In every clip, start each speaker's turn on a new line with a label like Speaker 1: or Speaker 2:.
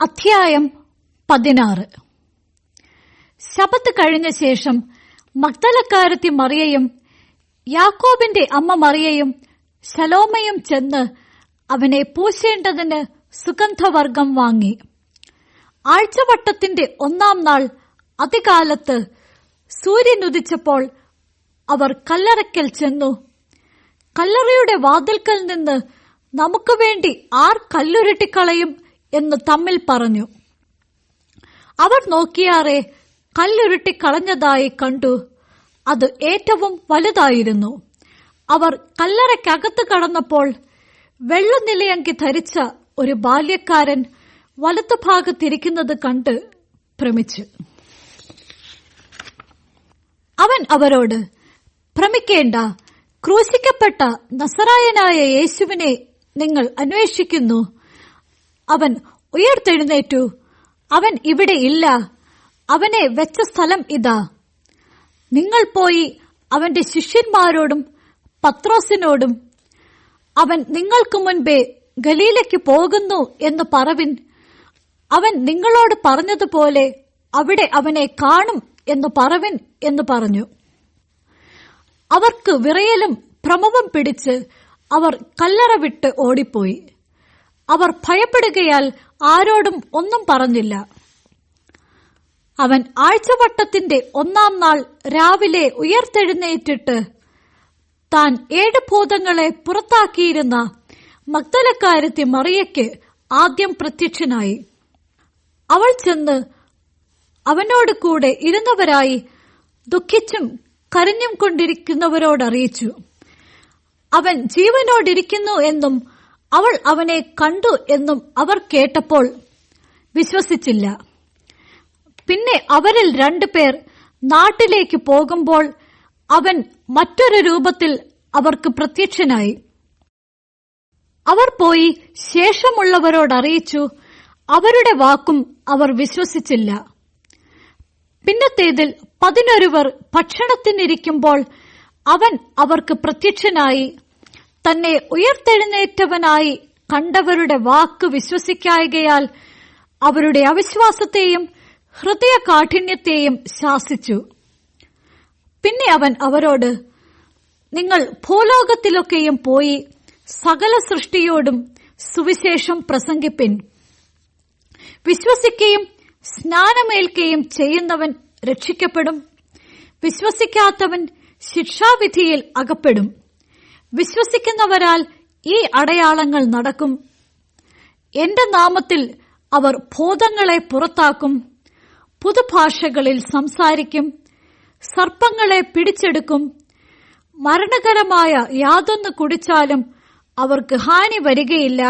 Speaker 1: അധ്യായം പതിനാറ്. ശപത്ത് കഴിഞ്ഞ ശേഷം മക്തലക്കാരത്തി മറിയയും യാക്കോബിന്റെ അമ്മ മറിയയും ശലോമയും ചെന്ന് അവനെ പൂശേണ്ടതിന് സുഗന്ധവർഗം വാങ്ങി. ആഴ്ചവട്ടത്തിന്റെ ഒന്നാം നാൾ അതികാലത്ത് സൂര്യനുദിച്ചപ്പോൾ അവർ കല്ലറയ്ക്കൽ ചെന്നു. കല്ലറയുടെ വാതിൽക്കൽ നിന്ന് നമുക്ക് വേണ്ടി ആർ കല്ലുരുട്ടിക്കളയും എന്ന് തമ്മിൽ പറഞ്ഞു. അവർ നോക്കിയാറെ കല്ലുരുട്ടി കളഞ്ഞതായി കണ്ടു. അത് ഏറ്റവും വലുതായിരുന്നു. അവർ കല്ലറയ്ക്കകത്ത് കടന്നപ്പോൾ വെള്ളനിലയങ്കി ധരിച്ച ഒരു ബാല്യക്കാരൻ വലത്തു ഭാഗത്തിരിക്കുന്നത് കണ്ട് ഭ്രമിച്ചു. അവൻ അവരോട് ഭ്രമിക്കേണ്ട. ക്രൂശിക്കപ്പെട്ട നസറായനായ യേശുവിനെ നിങ്ങൾ അന്വേഷിക്കുന്നു. അവൻ ഉയർത്തെഴുന്നേറ്റു. അവൻ ഇവിടെ ഇല്ല. അവനെ വെച്ച സ്ഥലം ഇതാ. നിങ്ങൾ പോയി അവന്റെ ശിഷ്യന്മാരോടും പത്രോസിനോടും അവൻ നിങ്ങൾക്ക് മുൻപേ ഗലീലയ്ക്ക് പോകുന്നു എന്ന് പറവിൻ അവൻ നിങ്ങളോട് പറഞ്ഞതുപോലെ അവിടെ അവനെ കാണും എന്ന് പറവിൻ എന്ന് പറഞ്ഞു. അവർക്ക് വിറയലും ഭ്രമവും പിടിച്ച് അവർ കല്ലറ വിട്ട് ഓടിപ്പോയി. അവർ ഭയപ്പെടുകയാൽ ആരോടും ഒന്നും പറഞ്ഞില്ല. അവൻ ആഴ്ചവട്ടത്തിന്റെ ഒന്നാം നാൾ രാവിലെ ഉയർത്തെഴുന്നേറ്റിട്ട് താൻ ഏഴ് ഭൂതങ്ങളെ പുറത്താക്കിയിരുന്ന മക്തലക്കാരത്തി മറിയയ്ക്ക് ആദ്യം പ്രത്യക്ഷനായി. അവൾ ചെന്ന് അവനോട് കൂടെ ഇരുന്നവരായി ദുഃഖിച്ചും കരഞ്ഞും കൊണ്ടിരിക്കുന്നവരോടറിയിച്ചു. അവൻ ജീവനോടിരിക്കുന്നു എന്നും അവൾ അവനെ കണ്ടു എന്നും അവർ കേട്ടപ്പോൾ വിശ്വസിച്ചില്ല. പിന്നെ അവരിൽ രണ്ടുപേർ നാട്ടിലേക്ക് പോകുമ്പോൾ അവൻ മറ്റൊരു രൂപത്തിൽ അവർക്ക് പ്രത്യക്ഷനായി. അവർ പോയി ശേഷമുള്ളവരോട് അറിയിച്ചു അവരുടെ വാക്കും അവർ വിശ്വസിച്ചില്ല. പിന്നത്തേതിൽ പതിനൊരുവർ ഭക്ഷണത്തിനിരിക്കുമ്പോൾ അവൻ അവർക്ക് പ്രത്യക്ഷനായി. തന്നെ ഉയർത്തെഴുന്നേറ്റവനായി കണ്ടവരുടെ വാക്ക് വിശ്വസിക്കായകയാൽ അവരുടെ അവിശ്വാസത്തെയും ഹൃദയ കാഠിന്യത്തെയും ശാസിച്ചു. പിന്നെ അവൻ അവരോട് നിങ്ങൾ ഭൂലോകത്തിലൊക്കെയും പോയി സകല സൃഷ്ടിയോടും സുവിശേഷം പ്രസംഗിപ്പിൻ. വിശ്വസിക്കുകയും സ്നാനമേൽക്കുകയും ചെയ്യുന്നവൻ രക്ഷിക്കപ്പെടും. വിശ്വസിക്കാത്തവൻ ശിക്ഷാവിധിയിൽ അകപ്പെടും. വിശ്വസിക്കുന്നവരാൽ ഈ അടയാളങ്ങൾ നടക്കും. എന്റെ നാമത്തിൽ അവർ ഭൂതങ്ങളെ പുറത്താക്കും പുതുഭാഷകളിൽ സംസാരിക്കും സർപ്പങ്ങളെ പിടിച്ചെടുക്കും മരണകരമായ യാതൊന്ന് കുടിച്ചാലും അവർക്ക് ഹാനി വരികയില്ല.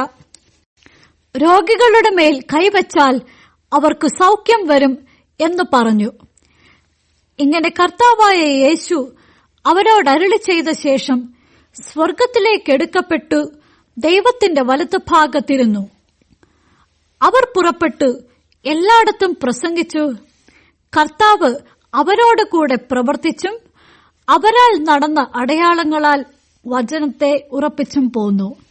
Speaker 1: രോഗികളുടെ മേൽ കൈവച്ചാൽ അവർക്ക് സൗഖ്യം വരും എന്ന് പറഞ്ഞു. ഇങ്ങനെ കർത്താവായ യേശു അവരോട് അവരോടരുളി ചെയ്ത ശേഷം സ്വർഗത്തിലേക്ക് എടുക്കപ്പെട്ടു ദൈവത്തിന്റെ വലത്തുഭാഗത്തിരുന്നു. അവർ പുറപ്പെട്ടു എല്ലായിടത്തും പ്രസംഗിച്ചു. കർത്താവ് അവരോട് കൂടെ പ്രവർത്തിച്ചും അവരാൽ നടന്ന അടയാളങ്ങളാൽ വചനത്തെ ഉറപ്പിച്ചും പോന്നു.